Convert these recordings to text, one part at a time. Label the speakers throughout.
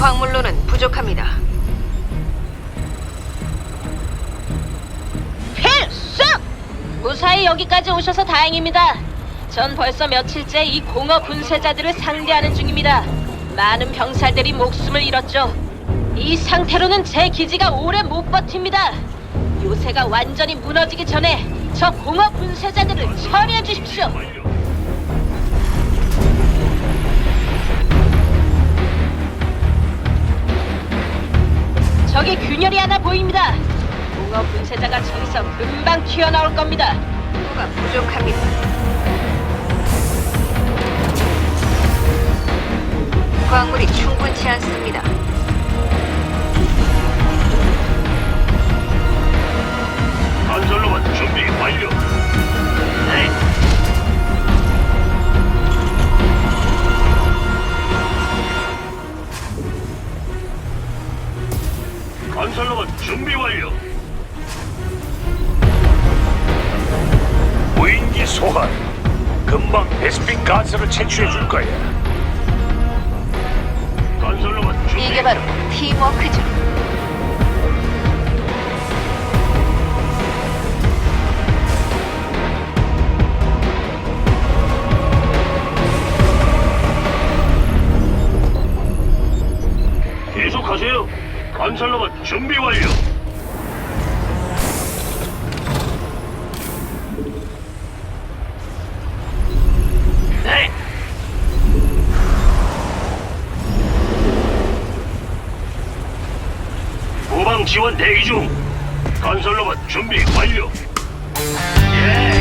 Speaker 1: 광물로는 부족합니다.
Speaker 2: 필수! 무사히 여기까지 오셔서 다행입니다. 전 벌써 며칠째 이 공허 분쇄자들을 상대하는 중입니다. 많은 병사들이 목숨을 잃었죠. 이 상태로는 제 기지가 오래 못 버팁니다. 요새가 완전히 무너지기 전에 저 공허 분쇄자들을 처리해 주십시오. 저기 균열이 하나 보입니다. 공허 분쇄자가 저기서 금방 튀어나올 겁니다.
Speaker 1: 뭐가 부족합니다. 광물이 충분치 않습니다.
Speaker 3: 건설로만 준비 완료. 네. 건설로만 준비 완료.
Speaker 4: 무인기 소환. 금방 베스핀 가스를 채취해 줄 거야.
Speaker 3: 건설로만 준비.
Speaker 1: 이게 바로 팀워크죠.
Speaker 3: 건설로만 준비 완료. 네. 후방 지원 대기 중. 건설로만 준비 완료. 예,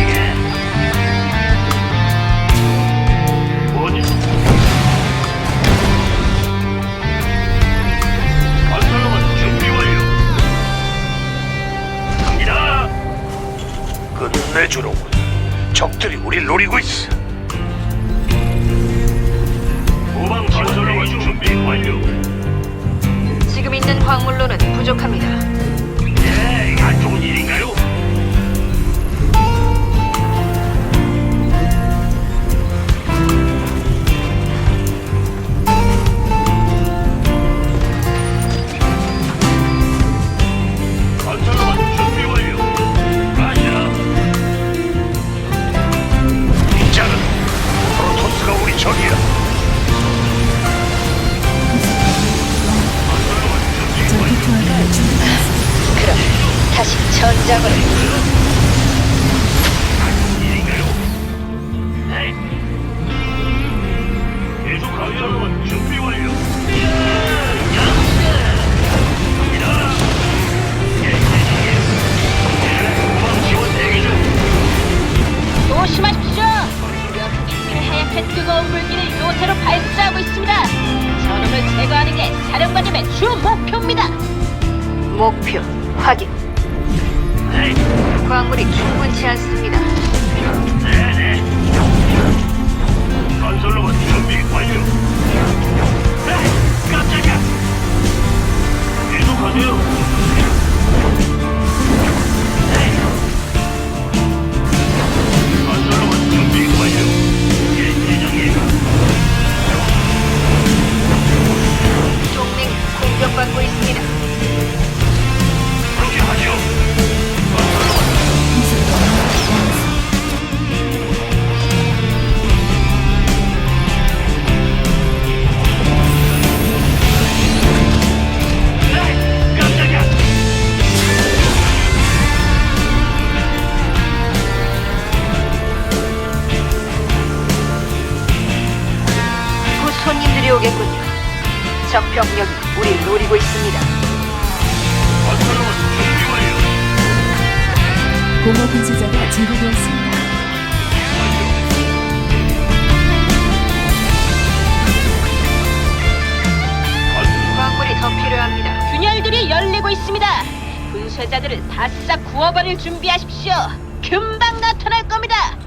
Speaker 3: 중.
Speaker 2: 조심하십시오. 몇 하얗게 뜨거운 불길을 요새로 발사하고 있습니다. 저놈을 제거하는 게 사령관님의 주 목표입니다.
Speaker 1: 목표 확인.
Speaker 3: 네,
Speaker 1: 광물이 충분치 않습니다.
Speaker 3: 건설로만 준비 완료. 네, 깜짝이야. 계속하세요.
Speaker 5: 공허 분쇄자가 제거되었습니다.
Speaker 1: 광물이 더 필요합니다.
Speaker 2: 균열들이 열리고 있습니다. 분쇄자들을 다싹 구워버릴 준비하십시오. 금방 나타날 겁니다.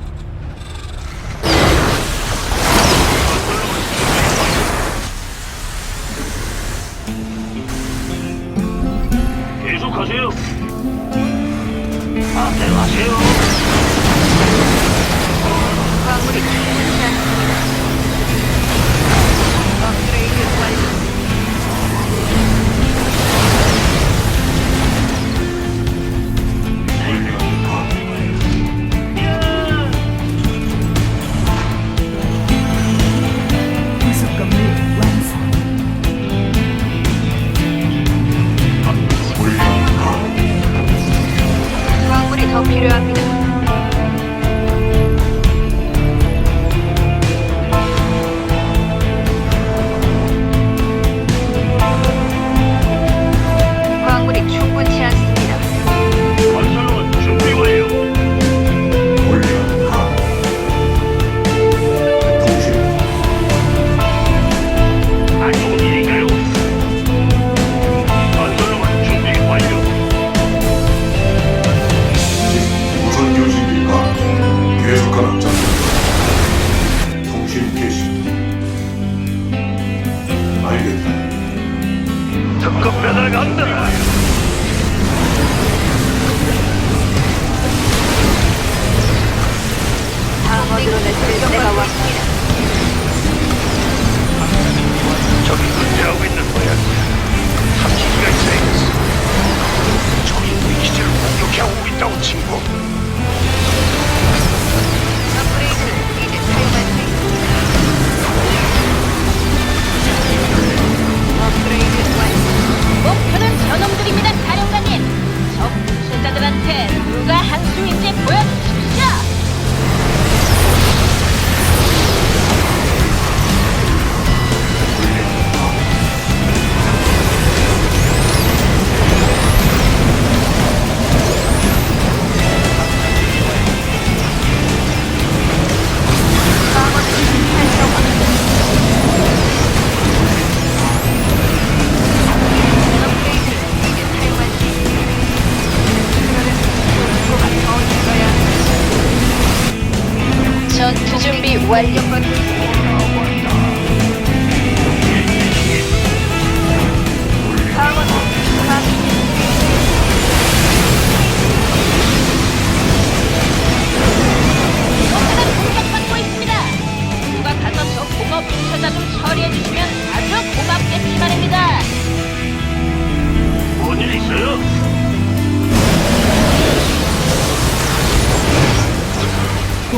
Speaker 3: 계속하세요. 마음대로 하세요.
Speaker 1: 광물이
Speaker 3: 특급 배달 간다.
Speaker 1: 방어드론을 쓸 때가 왔습니다.
Speaker 3: 저기 은퇴하고 있는 모양이야. 탐지기가 있어야겠어. 저기 우리 기지를 공격해 오고 있다고 친구.
Speaker 2: 준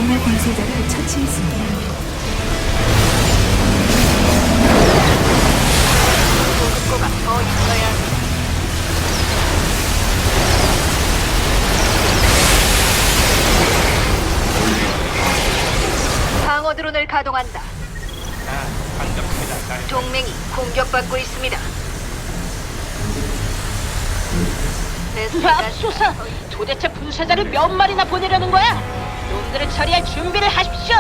Speaker 5: 공허 분쇄자를 처치했습니다.
Speaker 1: 보고가 더 있어야 방어 드론을 가동한다. 동맹이 공격받고 있습니다.
Speaker 2: 맙소사! 도대체 분쇄자를 몇 마리나 보내려는 거야? 놈들을 처리할 준비를 하십시오.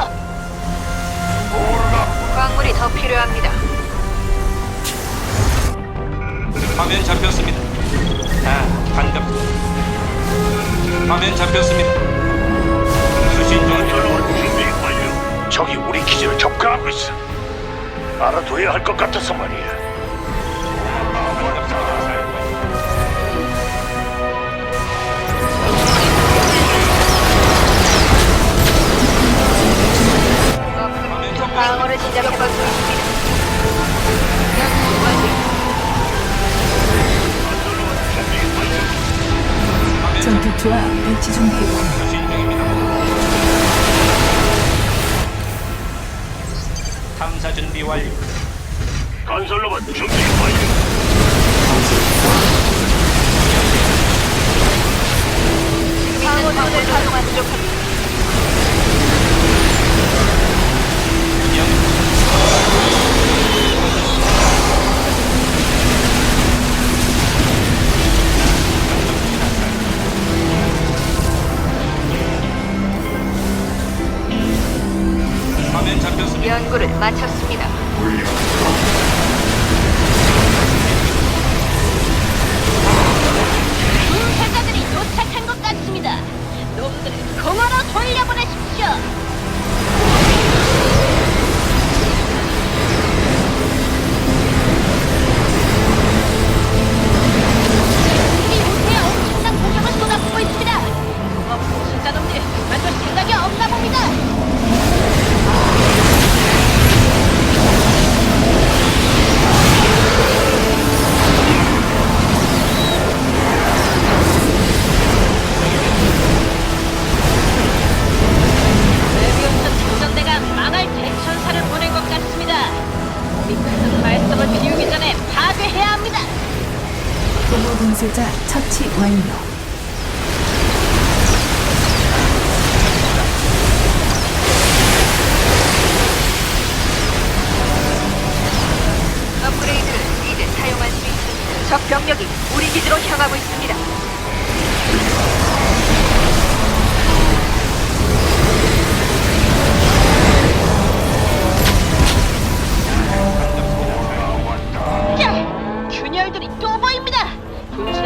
Speaker 1: 광물이 더 필요합니다.
Speaker 6: 화면 잡혔습니다. 아, 반갑습니다. 화면 잡혔습니다. 수신 중.
Speaker 3: 건설로봇 준비 완료. 저기 우리 기지를 접근하고 있어. 알아둬야 할 것 같아서 말이야.
Speaker 1: 있습니다.
Speaker 5: 전투투와 배치 준비.
Speaker 6: 탐사 준비 완료.
Speaker 3: 건설로봇 준비 완료.
Speaker 1: 방어 드론을 가동한 부족합니다.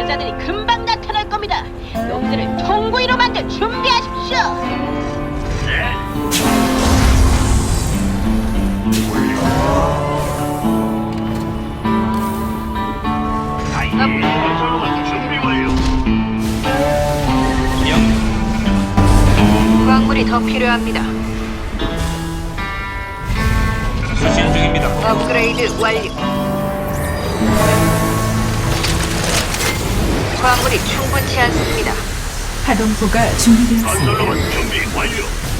Speaker 2: 적자들이 금방 나타날 겁니다. 놈들을 통구이로 만들 준비하십시오.
Speaker 3: 광물이
Speaker 1: 더 필요합니다.
Speaker 7: 수신 중입니다.
Speaker 1: 업그레이드 완료. 광물이 충분치 않습니다.
Speaker 5: 파동포가 준비되었습니다.
Speaker 2: 준비 완료.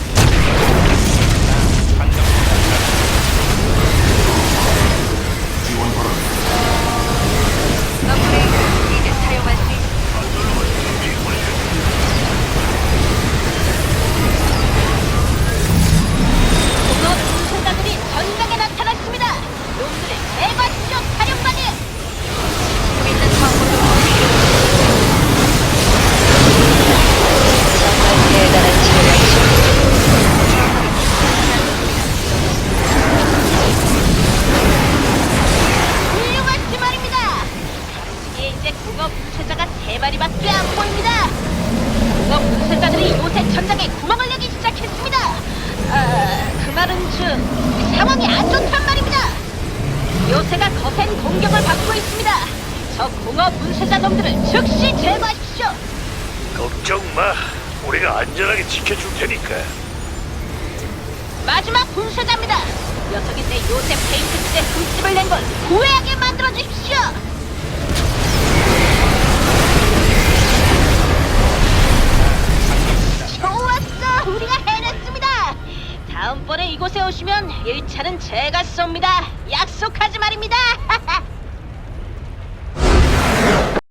Speaker 4: 안전하게 지켜줄 테니까.
Speaker 6: 마지막 분쇄자입니다. 녀석이 내 요새 페인트 때 흠집을 낸걸 후회하게 만들어 주십시오. 좋았어, 우리가 해냈습니다. 다음번에 이곳에 오시면 1차는 제가 쏩니다. 약속하지 말입니다.